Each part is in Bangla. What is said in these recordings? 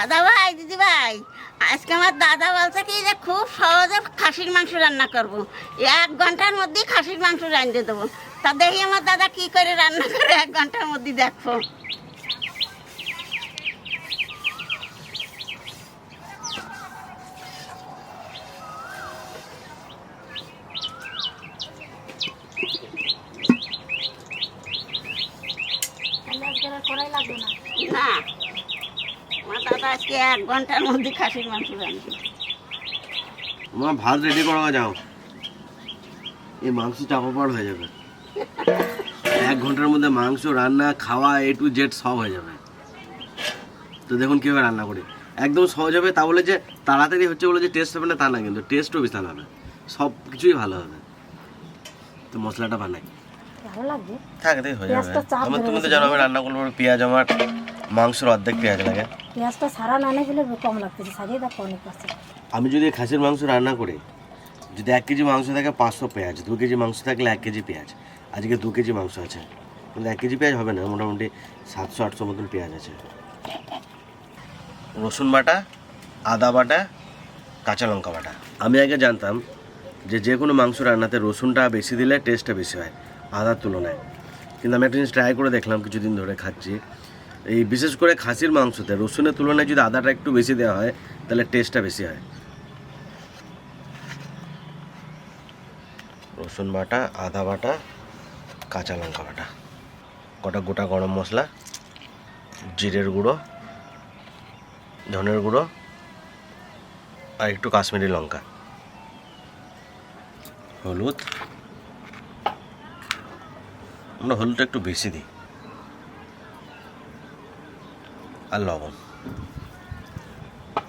দাদা ভাই দিদি ভাই আজকে আমার দাদা বলছে কি যে খুব সহজে খাসির মাংস রান্না করব। এক ঘণ্টার মধ্যেই খাসির মাংস রান্না দেবো। তা দেখি আমার দাদা কি করে রান্না করে এক ঘণ্টার মধ্যে দেখো তাহলে আজকে আর করাই লাগবে না না আমার দাদা আজকে এক ঘণ্টার মধ্যে খাসির মাংস রান্না মা ভাত রেডি করা যাও। এই মাংস চাপা পাড় হয়ে যাবে। এক ঘণ্টার মধ্যে মাংস রান্না খাওয়া এ টু জেড সব হয়ে যাবে। তো দেখুন কীভাবে রান্না করি। একদম সহজ হবে তা বলে যে তাড়াতাড়ি হচ্ছে বলে যে টেস্ট হবে না তা না কিন্তু টেস্টও বিশাল হবে। সব কিছুই ভালো হবে। তো মশলাটা বানাই। ভালো লাগবে। থাক হয়ে যাবে। পেঁয়াজটা চাপ আমার তুমি তো। জানো আমি রান্না করব পেঁয়াজ আমার মাংসের অর্ধেক পেঁয়াজ লাগে। পেঁয়াজটা সারা না ফেলে কম লাগতেছে সারিয়ে দেখো অনেক পাচ্ছে আমি যদি খাসির মাংস রান্না করি যদি এক কেজি মাংস থাকে পাঁচশো পেঁয়াজ দু কেজি মাংস থাকলে এক কেজি পেঁয়াজ আজকে দু কেজি মাংস আছে। কিন্তু এক কেজি পেঁয়াজ হবে না মোটামুটি সাতশো আটশো মতন পেঁয়াজ আছে। রসুন বাটা আদা বাটা কাঁচা লঙ্কা বাটা। আমি আগে জানতাম যে যে কোনো মাংস রান্নাতে রসুনটা বেশি দিলে টেস্টটা বেশি হয় আদার তুলনায়। কিন্তু আমি একটা জিনিস ট্রাই করে দেখলাম কিছুদিন ধরে খাচ্ছি এই বিশেষ করে খাসির মাংসতে রসুনের তুলনায় যদি আদাটা একটু বেশি দেওয়া হয়, তাহলে টেস্টটা বেশি হয়। রসুন বাটা, আদা বাটা, কাঁচা লঙ্কা বাটা। কটা গোটা গরম মশলা, জিরের গুঁড়ো, ধনের গুঁড়ো, আর একটু কাশ্মীরি লঙ্কা। হলুদ। আমরা হলুদটা একটু বেশি দিই। আর লবণ।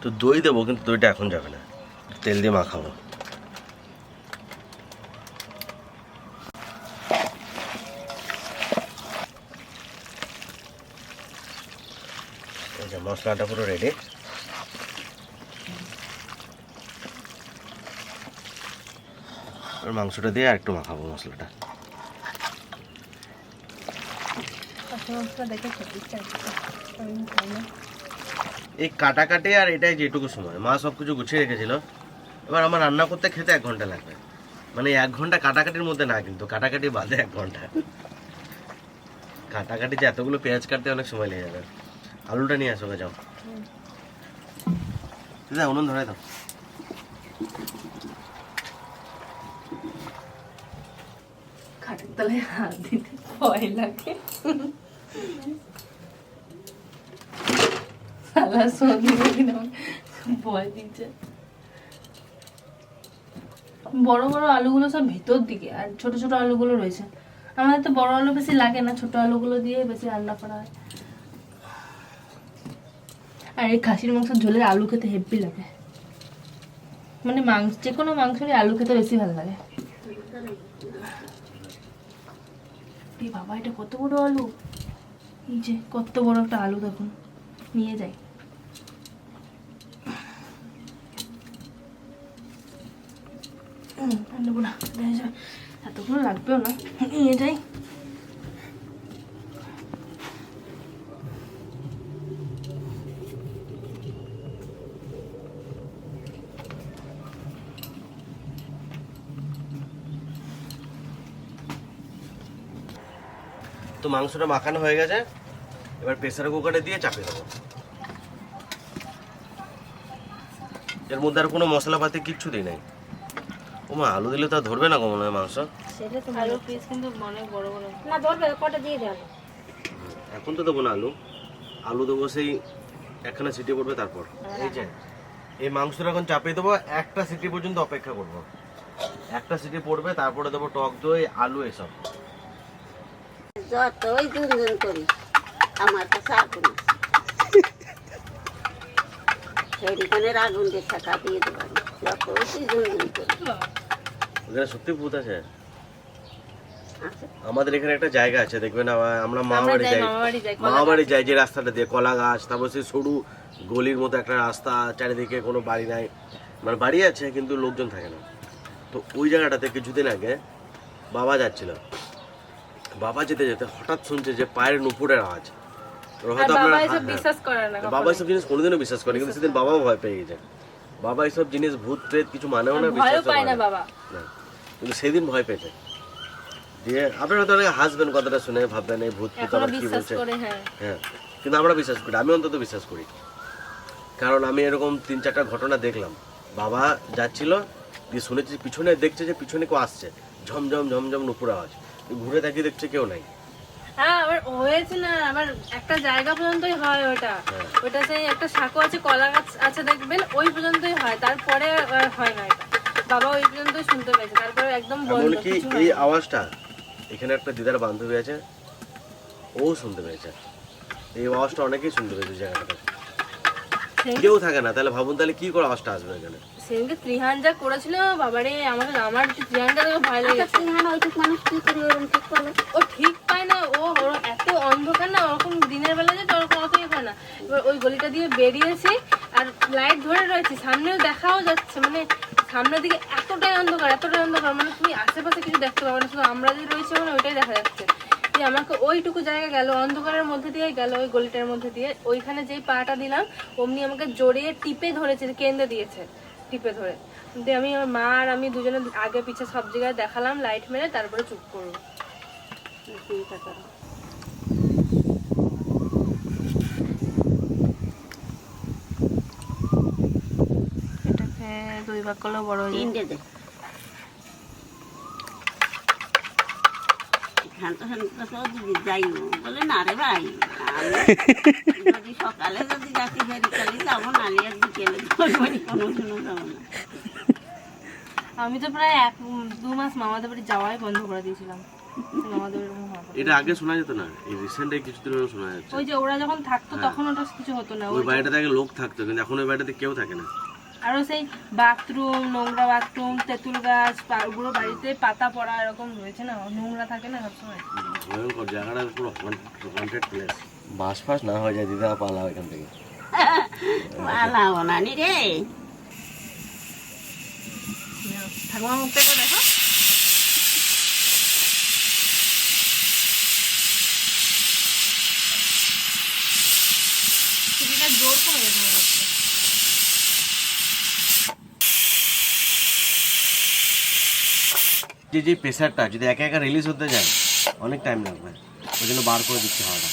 তো দই দেবো, কিন্তু দইটা এখন যাবে না। তেল দিয়ে মাখাবো। মশলাটা পুরো রেডি মাংসটা দিয়ে একটু মাখাবো মশলাটা। দেখে এই কাটাকাটি আর এটাই যেটুকু সময়। মা সব কিছু গুছিয়ে রেখেছিল। এবার আমার রান্না করতে খেতে এক ঘণ্টা লাগবে। মানে এক ঘণ্টা কাটাকাটির মধ্যে না কিন্তু, কাটাকাটি বাদে এক ঘণ্টা। কাটাকাটি যে এতগুলো পেঁয়াজ কাটতে অনেক সময় লেগে যাবে। আলুটা নিয়ে আসো যাও। দিদা, উনুন ধরে দাও। খাটের তলায় হাত দিতে ভয় লাগে। দিচ্ছে বড় বড় আলুগুলো সব ভেতর দিকে, আর ছোট ছোট আলুগুলো রয়েছে। আমাদের তো বড় আলু বেশি লাগে না, ছোট আলুগুলো দিয়ে বেশি রান্না করা হয়। আর এই খাসির মাংস ঝোলের আলু খেতে হেভি লাগে। মানে মাংস যে কোনো মাংসেরই আলু খেতে বেশি ভালো লাগে। বাবা, এটা কত বড় আলু? এই যে, কত বড় একটা আলু দেখুন। নিয়ে যাই। নেব না। এতগুলো লাগবেও না। যাই তো মাংসটা মাখানো হয়ে গেছে। এবার প্রেসার কুকারে দিয়ে চাপিয়ে দেবো। এর মধ্যে আর কোনো মশলাপাতি কিচ্ছু দিই নাই। ও মা আলু দিলে তো আর ধরবে না গো মনে হয় মাংস? সেটা তো আলুর পিস কিন্তু অনেক বড় বড়। না ধরবে কটা দিয়ে দেওয়া এখন তো দেবো না আলু। আলু দেবো সেই একখানা সিটি পড়বে তারপর। এই যে এই মাংসটা এখন চাপিয়ে দেবো একটা সিটি পর্যন্ত অপেক্ষা করব। একটা সিটি পড়বে তারপরে দেবো টক দই আলু এসব। যতই দুনদুন করি আমার কাছে আগুন আছে। সেইখানের আগুন দিয়ে থাকা দিয়ে দেবো। যতই তুই করি। সত্যি ভূত আছে। আমাদের এখানে একটা জায়গা আছে দেখবেন আমরা মা আমরা বাড়ি যাই যাই। মামা বাড়ি যাই যে রাস্তাটা দিয়ে কলা গাছ তারপর সেই সরু গলির মতো একটা রাস্তা চারিদিকে কোনো বাড়ি নাই। মানে বাড়ি আছে কিন্তু লোকজন থাকে না। তো ওই জায়গাটাতে কিছুদিন আগে বাবা যাচ্ছিল। বাবা যেতে যেতে হঠাৎ শুনছে যে পায়ের নুপুরের আওয়াজ। হয়তো বাবা আপনারা- হ্যাঁ, বিশ্বাস করে না। বাবা এসব জিনিস কোনোদিনও বিশ্বাস করে কিন্তু সেদিন বাবাও ভয় পেয়ে গেছে। বাবা এসব জিনিস ভূত প্রেত কিছু মানেও না বিশ্বাস করে না কিন্তু সেদিন ভয় পেয়েছে। দিয়ে আপনারা হয়তো অনেকে হাসবেন কথাটা শুনে ভাববেন এই ভূত আবার কি বলছে? হ্যাঁ। হ্যাঁ কিন্তু আমরা বিশ্বাস করি আমি অন্তত বিশ্বাস করি। কারণ আমি এরকম তিন চারটা ঘটনা দেখলাম। বাবা যাচ্ছিল দিয়ে শুনেছি পিছনে দেখছে যে পিছনে কেউ আসছে। ঝমঝম ঝমঝম নুপুর আওয়াজ। ঘুরে তাকিয়ে দেখছে কেউ নাই। হ্যাঁ আবার হয়েছে না আবার একটা জায়গা পর্যন্তই হয় ওটা। হ্যাঁ। ওটা সেই একটা সাঁকো আছে কলা গাছ আছে দেখবেন? ওই পর্যন্তই হয় তারপরে হয় না এটা। বাবা ওই পর্যন্তই শুনতে পেয়েছে। একদম বন্ধ এমনকি এই আওয়াজটা এখানে একটা দিদার বান্ধবী আছে ও শুনতে পেয়েছে। এই আওয়াজটা অনেকেই শুনতে পেয়েছে জায়গাটা কেউ থাকে না তাহলে ভাবুন তাহলে কি করে আওয়াজটা আসবে এখানে? সেদিনকে ত্রিহান যা করেছিল বাবারে আমাকে আমার ত্রিহানটা দেখে ভয় আচ্ছা তুই ওইটুক মানুষ কি করে ওরকম ঠিক করল ও ঠিক পায় না ও ওর এত অন্ধকার না ওরকম দিনের বেলা যেত ওরকম অত ইয়ে হয় না। এবার ওই গলিটা দিয়ে বেরিয়েছি আর লাইট ধরে রয়েছি সামনেও দেখাও যাচ্ছে মানে সামনের দিকে এতটাই অন্ধকার এতটাই অন্ধকার মানে তুমি আশেপাশে কিছু দেখতে পাবে না, শুধু আমরা যে রয়েছে মানে ওইটাই দেখা যাচ্ছে। দিয়ে আমাকে ওইটুকু জায়গা গেল, অন্ধকারের মধ্যে দিয়ে গেল ওই গলিটার মধ্যে দিয়ে, ওইখানে যেই পাটা দিলাম, অমনি আমাকে জড়িয়ে টিপে ধরেছে কেন্দ্রে দিয়েছে, টিপে ধরে। দিয়ে আমি আমার মা আর আমি দুজনে আগে পিছে সব জায়গায় দেখালাম লাইট মেরে তারপরে চুপ করব চিন্তা করো এটাকে দুই ভাগ করলেও বড় হয়ে যাবে তিনটে দে। শান্ত শান্ত সব দিদি যাই বলে না রে ভাই আমি যদি সকালে যদি যাচ্ছি ফেরি চলে যাব না আর বিকেলে যাব কোনো যাব না। আমি তো প্রায় এক দু মাস মামাদের বাড়ি যাওয়াই বন্ধ করে দিয়েছিলাম। এটা আগে শোনা যেত না? এই রিসেন্ট কিছুদিন শোনা যাচ্ছে। ওই যে ওরা যখন থাকতো তখন ওটা কিছু হতো না। ওই ওই বাড়িটাতে আগে লোক থাকতো কিন্তু এখন ওই বাড়িটাতে কেউ থাকে না। আরও সেই বাথরুম নোংরা বাথরুম তেঁতুল গাছ পুরো ওগুলো বাড়িতে পাতা পড়া এরকম রয়েছে না? নোংরা থাকে না সবসময়? ভয়ঙ্কর জায়গাটা পুরো হন্টেড প্লেস বাস ফাস না হয়ে যায় দিদা পালা এখান থেকে। পালাও না নি রে। ঠাকুমা মুখটা দেখো চিঠিটা জোর কমে গেছে মনে হচ্ছে। যে যে প্রেশারটা যদি একা একা রিলিজ হতে যায় অনেক টাইম লাগবে। ওই জন্য বার করে দিচ্ছে হাওয়াটা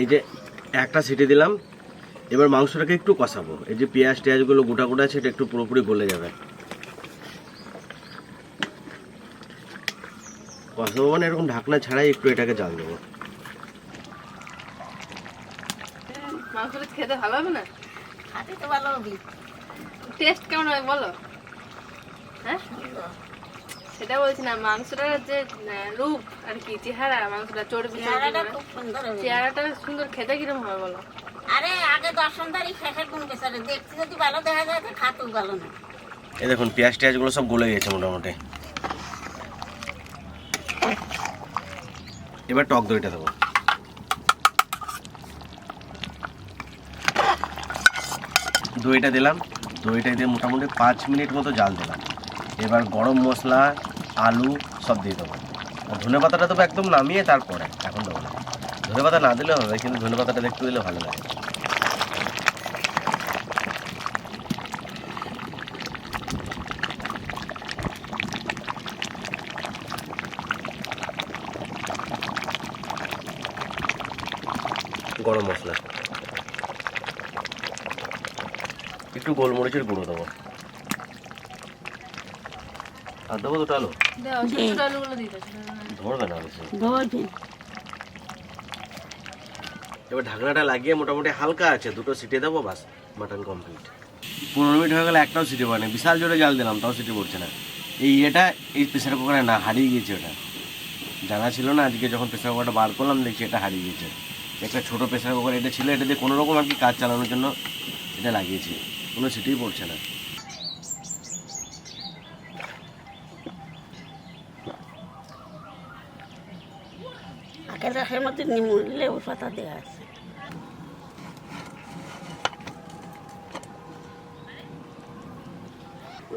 এই যে একটা সিটি দিলাম এবার মাংসটাকে একটু কষাবো। এই যে পেঁয়াজ টেয়াজগুলো গোটা গোটা আছে এটা একটু পুরোপুরি গলে যাবে। কষাবো মানে এরকম ঢাকনা ছাড়াই একটু এটাকে জাল দেবো। মাংসটা খেতে ভালো হবে না? হাতে তো ভালো হবি। টেস্ট কেমন হবে বলো? হ্যাঁ? সেটা বলছি না মাংসটার যে রূপ আর কি চেহারা মাংসটা চর্বি চেহারাটা সুন্দর হবে। চেহারাটা সুন্দর খেতে কিরম হবে বলো? আরে আগে দর্শনদারি শেষের কোন পেছারে? দেখছি যদি ভালো দেখা যায় খাতেও ভালো না। এই দেখুন পেঁয়াজ টেয়াজগুলো সব গলে গেছে মোটামুটি। এবার টক দইটা দেবো। দইটা দিলাম। দইটা দিয়ে মোটামুটি পাঁচ মিনিট মতো জাল দিলাম। এবার গরম মশলা, আলু সব দিয়ে দেবো। ধনে পাতাটা দেবো একদম নামিয়ে তারপরে এখন দেবো না। ধনে পাতা না দিলেও হবে, কিন্তু ধনে পাতাটা দেখতে দিলে ভালো লাগে। গরম মশলা। একটু গোলমরিচের গুঁড়ো দেবো। আর দেবো দুটো আলু? ধরবে না বেশি এবার ঢাকনাটা লাগিয়ে মোটামুটি হালকা আছে দুটো সিটি দেবো বাস মাটন কমপ্লিট পনেরো মিনিট হয়ে গেলে একটাও সিটি পড়েনি বিশাল জোরে জাল দিলাম তাও সিটি পড়ছে না। এই ইয়েটা এই প্রেসার কুকারে না হারিয়ে গিয়েছে ওটা। জানা ছিল না আজকে যখন প্রেসার কুকারটা বার করলাম দেখছি এটা হারিয়ে গিয়েছে। একটা ছোটো প্রেসার কুকার এটা ছিল এটা দিয়ে কোনো রকম আর কি কাজ চালানোর জন্য এটা লাগিয়েছি। কোনো সিটিই পড়ছে না। আখের রসের মধ্যে নিমু লেবু পাতা দেওয়া আছে।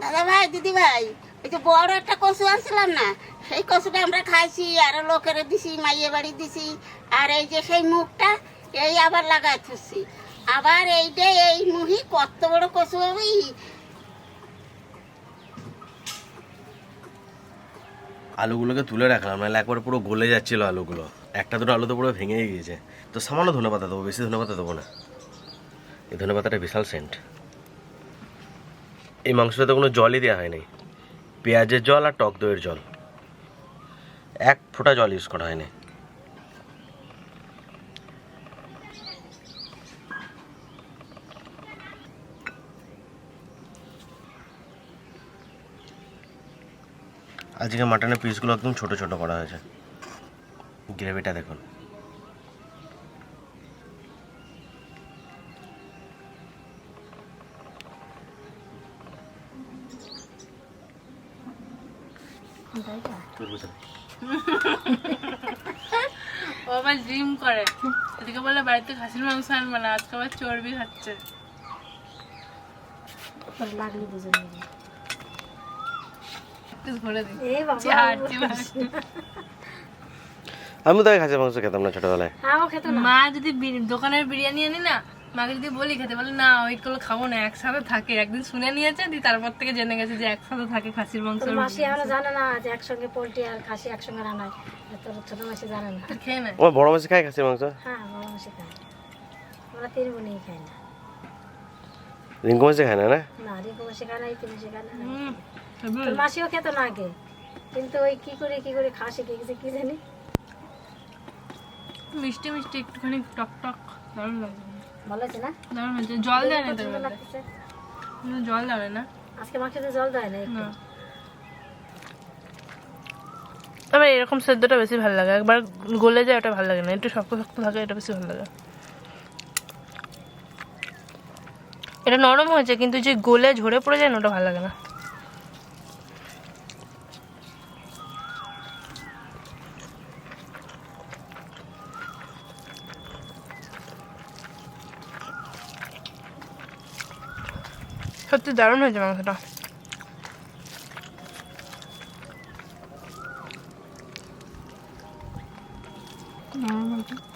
দাদা ভাই দিদি ভাই ওই যে বড় একটা কচু আনছিলাম না সেই কচুটা আমরা খাইছি আরও লোকের দিছি মাইয়ে বাড়ি দিছি আর এই যে সেই মুখটা এই আবার লাগাই থুসি। আবার এইটা এই মুহি কত বড় কচু হবে? আলুগুলোকে তুলে রাখলাম, নাহলে একবার পুরো গলে যাচ্ছিল আলুগুলো। একটা দুটো আলু তো পুরো ভেঙে গিয়েছে। তো সামান্য ধনে পাতা দেবো, বেশি ধনে পাতা দেবো না। এই ধনে পাতাটা বিশাল সেন্ট। এই মাংসটাতে কোনো জলই দেওয়া হয়নি। পেঁয়াজের জল আর টক দইয়ের জল। এক ফোঁটা জল ইউজ করা হয়নি। আজকে মাটনের পিসগুলো একদম ছোট ছোট করা হয়েছে। গ্রেভিটা দেখুন। ও আবার জিম করে। এদিকে বলে বাড়িতে খাসির মাংস আনবে না আজকে আবার চর্বি খাচ্ছে। লাগলি দুজন মিলে। একটু ধরে দিই এ বাবা। আমি তো খাসির মাংস খেতাম না ছোটবেলায়। না। মা যদি বি- দোকানের বিরিয়ানি আনি না মাকে যদি বলি খেতে বলে না ওই গুলো খাব না একসাথে থাকে। একদিন শুনে নিয়েছে দি তারপর থেকে জেনে গেছে যে একসাথে থাকে খাসির মাংস। মাসি এখনও জানে না যে একসঙ্গে পোল্ট্রি আর খাসি একসঙ্গে রান্নায়। আর তোর ছোট মাসি জানে না। খেয়ে নেয়। আমার বড় মাসি খায় খাসির মাংস? হ্যাঁ বড় মাসি খায়। আমরা তিন বোনই খাই না। রিঙ্কু মাসি খায় না না না রিঙ্কু মাসি খায় না মাসি খায় না মাসিও খেতো না আগে কিন্তু ওই কি করে কি করে খাসি কি গেছে কি জানি? মিষ্টি মিষ্টি একটুখানি টক টক দারুণ লাগে। ভালো আছে না? দারুণ জল দেয় না তার জল দেবে না? আজকে মাংসতে জল দেয় না একটু। তবে এরকম সেদ্ধটা বেশি ভালো লাগে একবার গলে যায় ওটা ভালো লাগে না একটু শক্ত শক্ত থাকে এটা বেশি ভালো লাগে। এটা নরম হয়েছে কিন্তু যে গোলে ঝরে পড়ে যায় না ওটা ভালো লাগে না। সত্যি দারুণ হয়েছে মাংসটা। ও,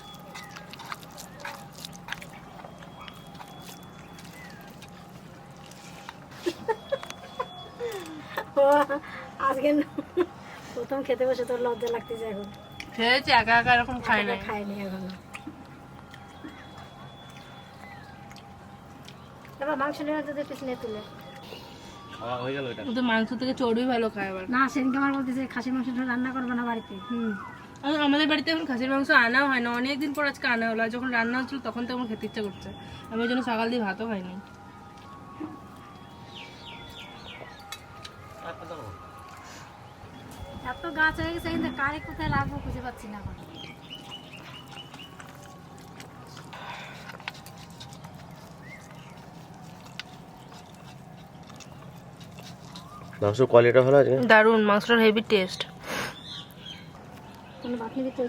আজকে প্রথম খেতে বসে তোর লজ্জা লাগতেছে এখন। খেয়েছি একা একা এরকম খাই না খাইনি এখনও। এবার মাংস যদি তুলে। খাওয়া হয়ে গেল এটা। ও তো মাংস থেকে চর্বি ভালো খায় আবার। না সেদিনকে আমার বলতেছে খাসির মাংস রান্না করব না বাড়িতে। হুম। আমাদের বাড়িতে এখন খাসির মাংস আনাও হয় না অনেকদিন পর আজকে আনা হলো যখন রান্না হচ্ছিল তখন তো আমার খেতে ইচ্ছা করছে। আমি ওই জন্য সকাল দিয়ে ভাতও খাইনি। গাছ হয়ে গেছে কিন্তু কারে কোথায় রাখব খুঁজে পাচ্ছি না এখন। মাংস কোয়ালিটি ভালো আছে? দারুণ মাংসটার হেভি টেস্ট কোনো বাতনি দিতে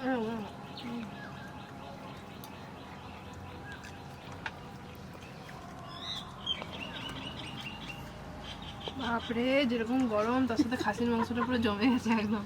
হ্যাঁ থেকে। বাপরে যেরকম গরম তার সাথে খাসির মাংসটা পুরো জমে গেছে একদম।